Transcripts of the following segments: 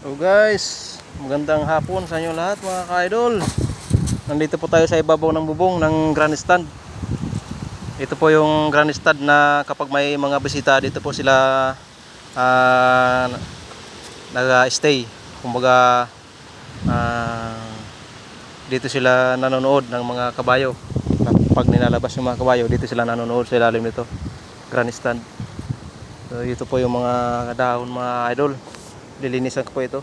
So guys, magandang hapon sa inyo lahat mga ka-idol. Nandito po tayo sa ibabaw ng bubong ng grandstand. Ito po yung grandstand na kapag may mga bisita dito po sila ah, nag-stay. Kumbaga ah, dito sila nanonood ng mga kabayo. Pag nilalabas yung mga kabayo, dito sila nanonood sa ilalim nito. Grandstand. So ito po yung mga dahon mga idol lilinisan ko po ito.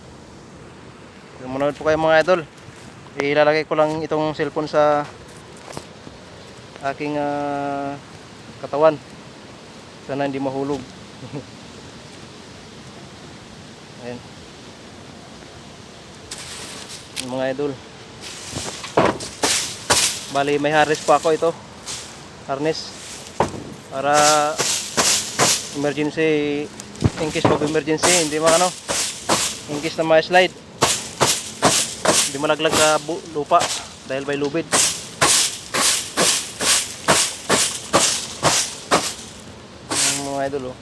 Manood po kayo mga idol. Ilalagay ko lang itong cellphone sa aking ah, katawan. Sana hindi mahulog. Ayan. Yung mga idol. Bali may harness pa ako ito. Harness. Para emergency in case of emergency hindi mo in case na may slide. Hindi malaglag sa lupa dahil may lubid. Ang mga idol oh.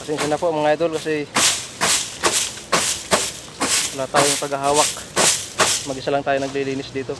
Pasensya na po mga idol kasi wala tayong tagahawak. Mag isa lang tayo naglilinis dito